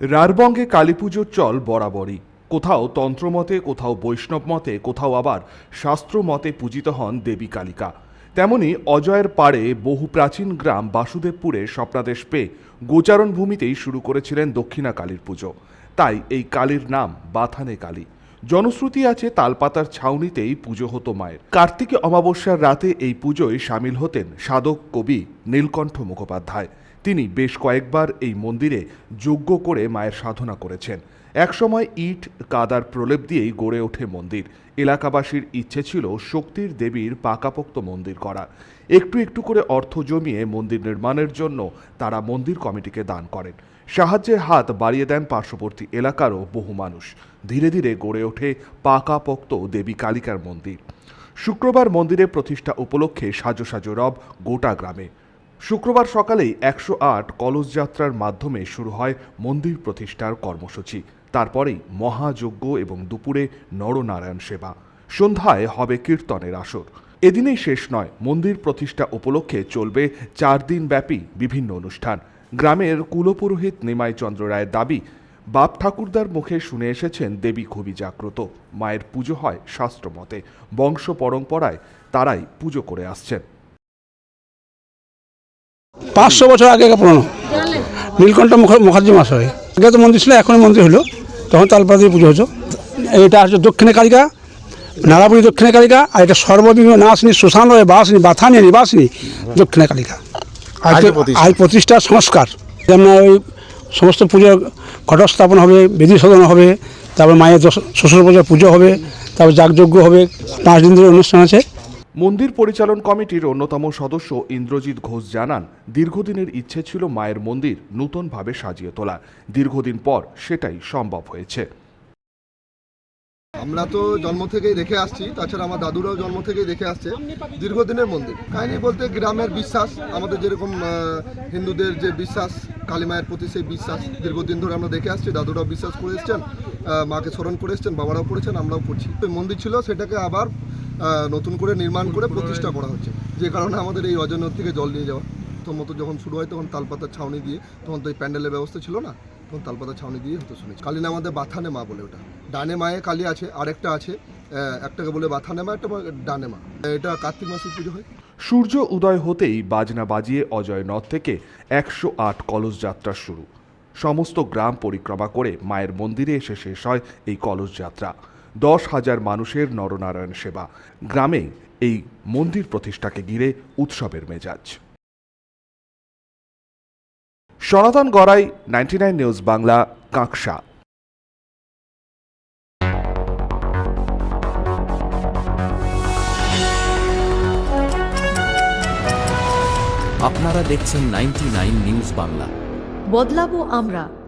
রারবঙ্গে কালী পুজোর চল বরাবরই। কোথাও তন্ত্রমতে, কোথাও বৈষ্ণব মতে কোথাও আবার শাস্ত্র মতে পূজিত হন দেবী কালিকা। তেমনি অজয়ের পাড়ে বহু প্রাচীন গ্রাম বাসুদেবপুরে স্বপ্নাদেশ পেয়ে গোচারণ ভূমিতেই শুরু করেছিলেন দক্ষিণা কালীর পুজো। তাই এই কালীর নাম বাথানে কালী। জনশ্রুতি আছে তালপাতার ছাউনিতেই পুজো হতো মায়ের। কার্তিকে অমাবস্যার রাতে এই পুজোয় সামিল হতেন সাধক কবি নীলকণ্ঠ মুখোপাধ্যায়। তিনি বেশ কয়েকবার এই মন্দিরে যজ্ঞ করে মায়ের সাধনা করেছেন। একসময় ইট, কাদার প্রলেপ দিয়েই গড়ে ওঠে মন্দির। এলাকাবাসীর ইচ্ছে ছিল শক্তির দেবীর পাকাপোক্ত মন্দির করা একটু একটু করে অর্থ জমিয়ে মন্দির নির্মাণের জন্য তারা মন্দির কমিটিকে দান করেন। সাহায্যের হাত বাড়িয়ে দেন পার্শ্ববর্তী এলাকারও বহু মানুষ। ধীরে ধীরে গড়ে ওঠে পাকাপোক্ত দেবী কালিকার মন্দির। শুক্রবার মন্দিরের প্রতিষ্ঠা উপলক্ষে সাজো সাজো রব গোটা গ্রামে শুক্রবার সকালেই একশো আট কলস যাত্রার মাধ্যমে শুরু হয় মন্দির প্রতিষ্ঠার কর্মসূচি। তারপরেই মহাযজ্ঞ এবং দুপুরে নরনারায়ণ সেবা। সন্ধ্যায় হবে কীর্তনের আসর। এদিনেই শেষ নয়, মন্দির প্রতিষ্ঠা উপলক্ষে চলবে চার দিন ব্যাপী বিভিন্ন অনুষ্ঠান। গ্রামের কুলপুরোহিত নিমাই চন্দ্র রায়ের দাবি, বাপ ঠাকুরদার মুখে শুনে এসেছেন দেবী খুবই জাগ্রত। মায়ের পুজো হয় শাস্ত্রমতে। বংশ পরম্পরায় তারাই পুজো করে আসছেন। পাঁচশো বছর আগে পুরনো। নীলকণ্ঠ মুখ- মুখার্জি মহাশয়। আগে তো মন্দির ছিল এখন মন্দির হলো। তখন তালপাতা দিয়ে পুজো হতো এটা হচ্ছে দক্ষিণে কালিকা নারাপুরি দক্ষিণে কালিকা আর এটা সর্ববিঘ্ন নাশিনী সুশান্ত বাসিনী বাথানি নিবাসিনী দক্ষিণে কালিকা। আজ আজ প্রতিষ্ঠার সংস্কার। যেমন ওই সমস্ত পুজোর ঘটস্থাপন হবে বেদি সদন হবে তারপর মায়ের শ্বশুর পূজার পুজো হবে তারপর যাগযজ্ঞ হবে পাঁচ দিন ধরে অনুষ্ঠান আছে। মন্দির পরিচালন কমিটির অন্যতম সদস্য ইন্দ্রজিৎ ঘোষ জানান, দীর্ঘদিনের ইচ্ছে ছিল মায়ের মন্দির নূতনভাবে সাজিয়ে তোলা। দীর্ঘদিন পর সেটাই সম্ভব হয়েছে। আমরা তো জন্ম থেকেই দেখে আসছি, তাছাড়া আমার দাদুরাও জন্ম থেকেই দেখে আসছে দীর্ঘদিনের মন্দির। কাহিনী বলতে গ্রামের বিশ্বাস, আমাদের যেরকম হিন্দুদের যে বিশ্বাস, কালী মায়ের প্রতি সেই বিশ্বাস, দীর্ঘদিন ধরে আমরা দেখে আসছি, দাদুরাও বিশ্বাস করে এসছেন মাকে স্মরণ করে এসছেন, বাবারাও করেছেন, আমরাও করছি। মন্দির ছিল, সেটাকে আবার নতুন করে নির্মাণ করে প্রতিষ্ঠা করা হচ্ছে। যে কারণে আমাদের এই অজনর থেকে জল নিয়ে যাওয়া। প্রথম মতো যখন শুরু হয় তখন তালপাতার ছাউনি দিয়ে তখন তো এই প্যান্ডেলের ব্যবস্থা ছিল না তখন তালপাতার ছাউনি দিয়ে হতো শুনেছি। কালী না আমাদের বাথানে মা বলে ওটা। ডানে মায়ে কালী আছে আরেকটা আছে একটাকে বলে বাথানে মা একটা ডানে মা। এটা কার্তিক মাসের পুজো হয়। সূর্য উদয় হতেই বাজনা বাজিয়ে অজয় নদ থেকে একশো আট কলস যাত্রা শুরু। সমস্ত গ্রাম পরিক্রমা করে মায়ের মন্দিরে এসে শেষ হয় এই কলস যাত্রা। দশ হাজার মানুষের নরনারায়ণ সেবা। গ্রামে এই মন্দির প্রতিষ্ঠাকে ঘিরে উৎসবের মেজাজ। Sanatan Garai ninety nine news Bangla Kanksa. আপনারা দেখছেন নাইনটি নিউজ বাংলা। বদলাবো আমরা